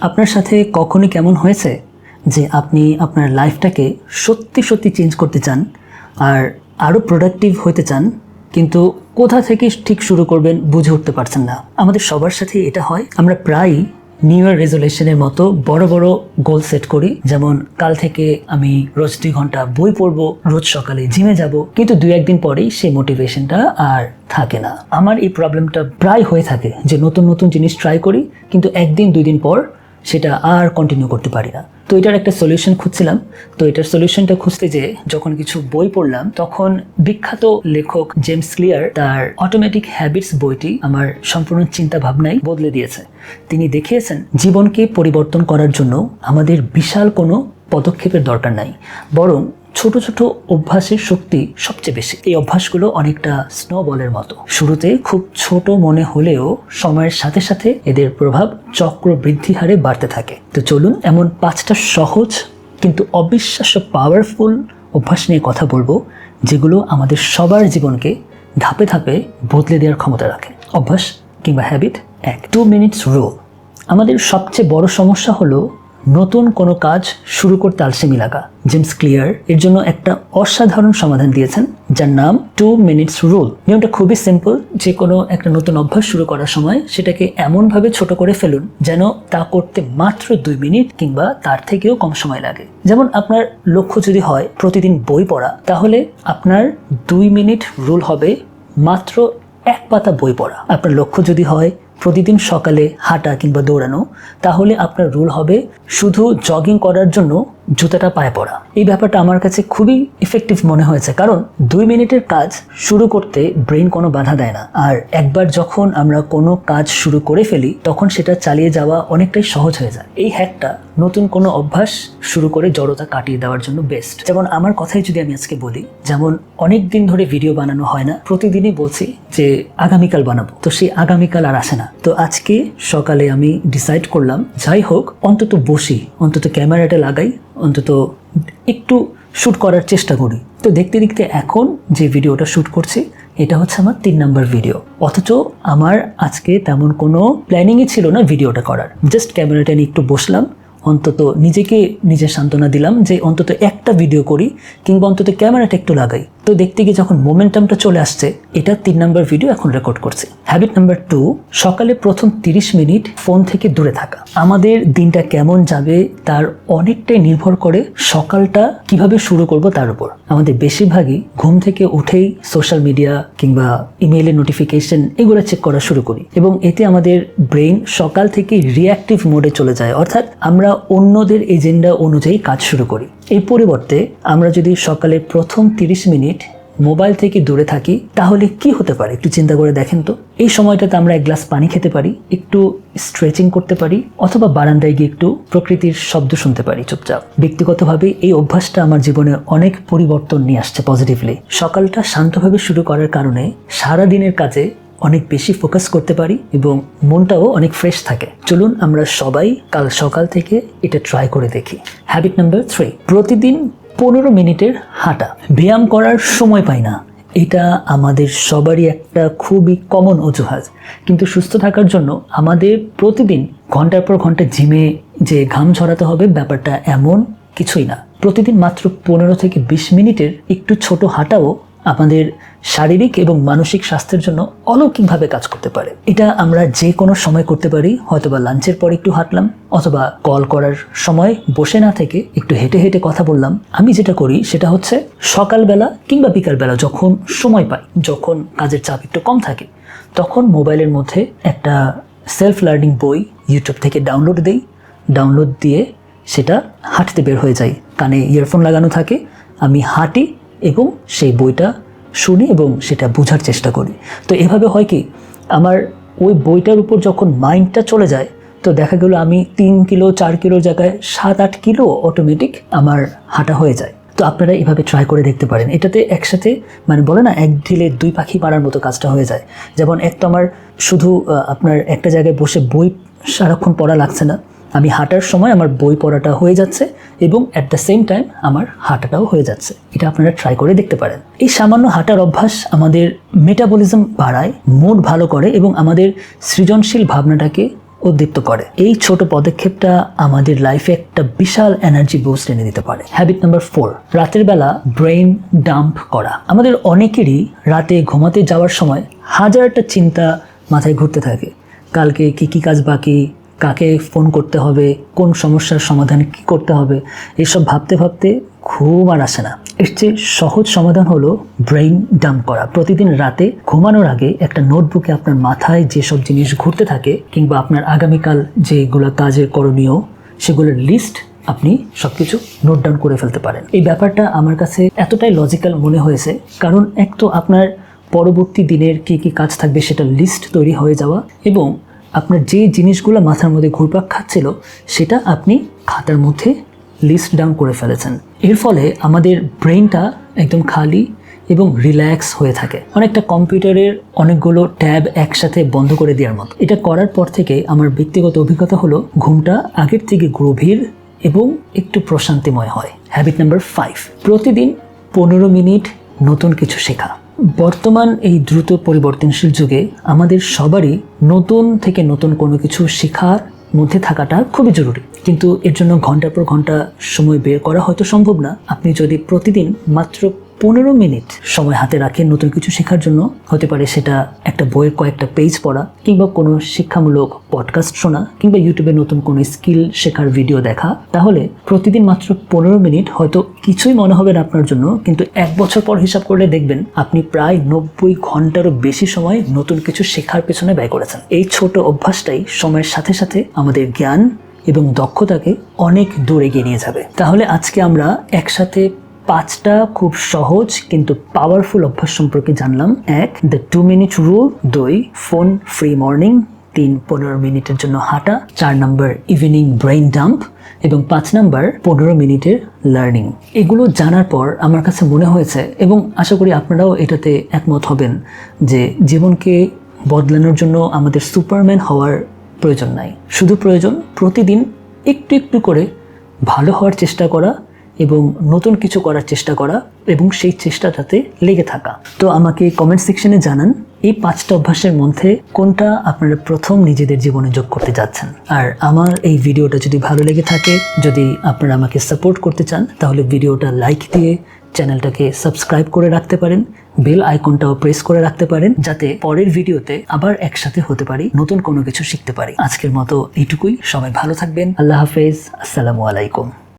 আপনার সাথে কখনই কেমন হয়েছে যে আপনি আপনার লাইফটাকে সত্যি সত্যি চেঞ্জ করতে চান আর আরও প্রোডাক্টিভ হতে চান, কিন্তু কোথা থেকে ঠিক শুরু করবেন বুঝে উঠতে পারছেন না। আমাদের সবার সাথে এটা হয়। আমরা প্রায়ই নিউ ইয়ার রেজলিউশনের মতো বড় বড় গোল সেট করি। যেমন, কাল থেকে আমি রোজ দুই ঘণ্টা বই পড়ব, রোজ সকালে জিমে যাব, কিন্তু দুই একদিন পরেই সেই মোটিভেশনটা আর থাকে না। আমার এই প্রবলেমটা প্রায় হয়ে থাকে যে নতুন নতুন জিনিস ট্রাই করি, কিন্তু একদিন দুই দিন পর সেটা আর কন্টিনিউ করতে পারি না। তো এটার একটা সলিউশন খুঁজছিলাম। তো এটার সলিউশনটা খুঁজতে যে যখন কিছু বই পড়লাম, তখন বিখ্যাত লেখক জেমস ক্লিয়ার তার অটোমেটিক হ্যাবিটস বইটি আমার সম্পূর্ণ চিন্তা ভাবনাই বদলে দিয়েছে। তিনি দেখিয়েছেন, জীবনকে পরিবর্তন করার জন্য আমাদের বিশাল কোনো পদক্ষেপের দরকার নাই। বরং ছোট ছোট অভ্যাসের শক্তি সবচেয়ে বেশি। এই অভ্যাসগুলো অনেকটা স্নোবলের মতো। শুরুতে খুব ছোট মনে হলেও সময়ের সাথে সাথে এদের প্রভাব চক্র বৃদ্ধি হারে বাড়তে থাকে। তো চলুন এমন পাঁচটা সহজ কিন্তু অবিশ্বাস্য পাওয়ারফুল অভ্যাস নিয়ে কথা বলব, যেগুলো আমাদের সবার জীবনকে ধাপে ধাপে বদলে দেওয়ার ক্ষমতা রাখে। অভ্যাস কিংবা হ্যাবিট এক। টু মিনিটস রুল আমাদের সবচেয়ে বড় সমস্যা হলো নতুন কোনো কাজ শুরু করতে আলসেমি লাগা জেমস ক্লিয়ার এর জন্য একটা অসাধারণ সমাধান দিয়েছেন, যার নাম টু মিনিটস রুল। নিয়মটা খুবই সিম্পল, যে কোনো একটা নতুন অভ্যাস শুরু করার সময় সেটাকে এমনভাবে ছোট করে ফেলুন, যেন তা করতে মাত্র দুই মিনিট কিংবা তার থেকেও কম সময় লাগে। যেমন আপনার লক্ষ্য যদি হয় প্রতিদিন বই পড়া, তাহলে আপনার দুই মিনিট রুল হবে মাত্র এক পাতা বই পড়া। আপনার লক্ষ্য যদি হয় প্রতিদিন সকালে হাঁটা কিংবা দৌড়ানো তাহলে আপনার রুল হবে শুধু জগিং করার জন্য জুতাটা পায়ে পড়া। এই ব্যাপারটা আমার কাছে খুবই ইফেক্টিভ মনে হয়েছে। কারণ দুই মিনিটের কাজ শুরু করতে ব্রেন কোনো বাধা দেয় না। আর একবার যখন আমরা কোনো কাজ শুরু করে ফেলি, তখন সেটা চালিয়ে যাওয়া অনেকটাই সহজ হয়ে যায়। এই হ্যাকটা নতুন কোনো অভ্যাস শুরু করে জড়তা কাটিয়ে দেওয়ার জন্য বেস্ট যেমন আমার কথাই যদি আমি আজকে বলি, যেমন অনেক দিন ধরে ভিডিও বানানো হয় না, প্রতিদিনই বলছি যে আগামীকাল বানাবো। তো সেই আগামীকাল আর আসে না। তো আজকে সকালে আমি ডিসাইড করলাম, যাই হোক, অন্তত বসি, অন্তত ক্যামেরাটা লাগাই অন্তত একটু শ্যুট করার চেষ্টা করি। তো দেখতে দেখতে এখন যে ভিডিওটা শ্যুট করছি, এটা হচ্ছে আমার তিন নাম্বার ভিডিও। অথচ আমার আজকে তেমন কোনো প্ল্যানিংই ছিল না ভিডিওটা করার। জাস্ট ক্যামেরাটা নিয়ে একটু বসলাম, অন্তত নিজেকে নিজের সান্ত্বনা দিলাম যে অন্তত একটা ভিডিও করি, কিংবা অন্তত ক্যামেরাটা একটু লাগাই। তো দেখতে গিয়ে যখন মোমেন্টামটা চলে আসছে এটা তিন নম্বর ভিডিও এখন রেকর্ড করছে। হ্যাবিট নাম্বার টু সকালে প্রথম তিরিশ মিনিট ফোন থেকে দূরে থাকা। আমাদের দিনটা কেমন যাবে তার অনেকটাই নির্ভর করে সকালটা কীভাবে শুরু করব তার উপর। আমাদের বেশিরভাগই ঘুম থেকে উঠেই সোশ্যাল মিডিয়া কিংবা ইমেইলের নোটিফিকেশন এগুলো চেক করা শুরু করি। এবং এতে আমাদের ব্রেন সকাল থেকে রিয়াক্টিভ মোডে চলে যায়। অর্থাৎ আমরা অন্যদের এজেন্ডা অনুযায়ী কাজ শুরু করি। এই পরিবর্তে আমরা যদি সকালে প্রথম তিরিশ মিনিট মোবাইল থেকে দূরে থাকি, তাহলে কি হতে পারে? একটু চিন্তা করে দেখেন তো। এই সময়টাতে আমরা এক গ্লাস পানি খেতে পারি, একটু স্ট্রেচিং করতে পারি, অথবা বারান্দায় গিয়ে একটু প্রকৃতির শব্দ শুনতে পারি চুপচাপ। ব্যক্তিগতভাবে এই অভ্যাসটা আমার জীবনে অনেক পরিবর্তন নিয়ে আসছে পজিটিভলি সকালটা শান্তভাবে শুরু করার কারণে সারা দিনের কাজে অনেক বেশি ফোকাস করতে পারি এবং মনটাও অনেক ফ্রেশ থাকে। চলুন আমরা সবাই কাল সকাল থেকে এটা ট্রাই করে দেখি। হ্যাবিট নাম্বার থ্রি প্রতিদিন পনেরো মিনিটের হাঁটা। ব্যায়াম করার সময় পাই না। এটা আমাদের সবারই একটা খুবই কমন অজুহাত। কিন্তু সুস্থ থাকার জন্য আমাদের প্রতিদিন ঘণ্টার পর ঘণ্টা জিমে যে ঘাম ঝরাতে হবে ব্যাপারটা এমন কিছুই না। প্রতিদিন মাত্র পনেরো থেকে বিশ মিনিটের একটু ছোট হাঁটাও আমাদের শারীরিক এবং মানসিক স্বাস্থ্যের জন্য অলৌকিকভাবে কাজ করতে পারে। এটা আমরা যে কোনো সময় করতে পারি, হয়তোবা লাঞ্চের পর একটু হাঁটলাম, অথবা কল করার সময় বসে না থেকে একটু হেঁটে হেঁটে কথা বললাম। আমি যেটা করি, সেটা হচ্ছে সকালবেলা কিংবা বিকালবেলা যখন সময় পাই, যখন কাজের চাপ একটু কম থাকে, তখন মোবাইলের মধ্যে একটা সেলফ লার্নিং বই ইউটিউব থেকে ডাউনলোড দেই। ডাউনলোড দিয়ে সেটা হাঁটতে বের হয়ে যাই। কানে ইয়ারফোন লাগানো থাকে। আমি হাঁটি এবং সেই বইটা শুনি এবং সেটা বোঝার চেষ্টা করি। তো এভাবে হয় কি, আমার ওই বইটার উপর যখন মাইন্ডটা চলে যায়, তো দেখা গেল আমি তিন কিলো, চার কিলোর জায়গায় সাত, আট কিলো অটোমেটিক আমার হাঁটা হয়ে যায়। তো আপনারা এভাবে ট্রাই করে দেখতে পারেন। এটাতে একসাথে মানে বলে না, এক ঢিলে দুই পাখি মারার মতো কাজটা হয়ে যায়। যেমন এক তো আমার শুধু আপনার একটা জায়গায় বসে বই সারাক্ষণ পড়া লাগছে না আমি হাঁটার সময় আমার বই পড়াটা হয়ে যাচ্ছে এবং অ্যাট দ্য সেম টাইম আমার হাঁটাটাও হয়ে যাচ্ছে। এটা আপনারা ট্রাই করে দেখতে পারেন। এই সামান্য হাঁটার অভ্যাস আমাদের মেটাবলিজম বাড়ায় মুড ভালো করে এবং আমাদের সৃজনশীল ভাবনাটাকে উদ্দীপ্ত করে। এই ছোট পদক্ষেপটা আমাদের লাইফে একটা বিশাল এনার্জি বুস্ট এনে দিতে পারে। হ্যাবিট নাম্বার ফোর রাতের বেলা ব্রেইন ডাম্প করা। আমাদের অনেকেরই রাতে ঘুমাতে যাওয়ার সময় হাজারটা চিন্তা মাথায় ঘুরতে থাকে। কালকে কি কি কাজ বাকি কাকে ফোন করতে হবে, কোন সমস্যার সমাধান কি করতে হবে, এসব ভাবতে ভাবতে ঘুম আর আসে না। এর চেয়ে সহজ সমাধান হলো ব্রেইন ডাম্প করা। প্রতিদিন রাতে ঘুমানোর আগে একটা নোটবুকে আপনার মাথায় যেসব জিনিস ঘুরতে থাকে কিংবা আপনার আগামীকাল যেগুলো কাজের করণীয়, সেগুলোর লিস্ট আপনি সব কিছু নোট ডাউন করে ফেলতে পারেন। এই ব্যাপারটা আমার কাছে এতটাই লজিক্যাল মনে হয়েছে, কারণ এক তো আপনার পরবর্তী দিনের কী কী কাজ থাকবে সেটা লিস্ট তৈরি হয়ে যাওয়া এবং আপনার যে জিনিসগুলো মাথার মধ্যে ঘুরপাক খাচ্ছিল, সেটা আপনি খাতার মধ্যে লিস্ট ডাউন করে ফেলেছেন। এর ফলে আমাদের ব্রেনটা একদম খালি এবং রিল্যাক্স হয়ে থাকে। অনেকটা কম্পিউটারের অনেকগুলো ট্যাব একসাথে বন্ধ করে দেওয়ার মতো। এটা করার পর থেকে আমার ব্যক্তিগত অভিজ্ঞতা হলো, ঘুমটা আগের থেকে গভীর এবং একটু প্রশান্তিময় হয়। হ্যাবিট নাম্বার ফাইভ প্রতিদিন পনেরো মিনিট নতুন কিছু শেখা। বর্তমান এই দ্রুত পরিবর্তনশীল যুগে আমাদের সবারই নতুন থেকে নতুন কোনো কিছু শেখার মধ্যে থাকাটা খুবই জরুরি। কিন্তু এর জন্য ঘণ্টার পর ঘণ্টা সময় বের করা হয়তো সম্ভব না। আপনি যদি প্রতিদিন মাত্র পনেরো মিনিট সময় হাতে রাখেন নতুন কিছু শেখার জন্য। হতে পারে সেটা একটা বইয়ের কয়েকটা পেজ পড়া, কিংবা কোনো শিক্ষামূলক পডকাস্ট শোনা, কিংবা ইউটিউবে নতুন কোনো স্কিল শেখার ভিডিও দেখা। তাহলে প্রতিদিন মাত্র পনেরো মিনিট হয়তো কিছুই মনে হবে না আপনার জন্য, কিন্তু এক বছর পর হিসাব করলে দেখবেন আপনি প্রায় নব্বই ঘন্টারও বেশি সময় নতুন কিছু শেখার পেছনে ব্যয় করেছেন। এই ছোট অভ্যাসটাই সময়ের সাথে সাথে আমাদের জ্ঞান এবং দক্ষতাকে অনেক দূর এগিয়ে নিয়ে যাবে। তাহলে আজকে আমরা একসাথে পাঁচটা খুব সহজ কিন্তু পাওয়ারফুল অভ্যাস সম্পর্কে জানলাম। এক দ্য টু মিনিট রুল দুই ফোন ফ্রি মর্নিং তিন, পনেরো মিনিটের জন্য হাঁটা। চার নম্বর ইভিনিং ব্রেইন ডাম্প এবং পাঁচ নাম্বার পনেরো মিনিটের লার্নিং এগুলো জানার পর আমার কাছে মনে হয়েছে এবং আশা করি আপনারাও এটাতে একমত হবেন যে জীবনকে বদলানোর জন্য আমাদের সুপারম্যান হওয়ার প্রয়োজন নাই। শুধু প্রয়োজন প্রতিদিন একটু একটু করে ভালো হওয়ার চেষ্টা করা এবং নতুন কিছু করার চেষ্টা করা এবং সেই চেষ্টাটাতে লেগে থাকা। তো আমাকে কমেন্ট সেকশনে জানান, এই পাঁচটা অভ্যাসের মধ্যে কোনটা আপনারা প্রথম নিজেদের জীবনে যোগ করতে যাচ্ছেন? আর আমার এই ভিডিওটা যদি ভালো লেগে থাকে, যদি আপনারা আমাকে সাপোর্ট করতে চান, তাহলে ভিডিওটা লাইক দিয়ে চ্যানেলটাকে সাবস্ক্রাইব করে রাখতে পারেন বেল আইকনটাও প্রেস করে রাখতে পারেন, যাতে পরের ভিডিওতে আবার একসাথে হতে পারি, নতুন কোনো কিছু শিখতে পারি। আজকের মতো এইটুকুই, সবাই ভালো থাকবেন, আল্লাহ হাফেজ, আসসালামু আলাইকুম।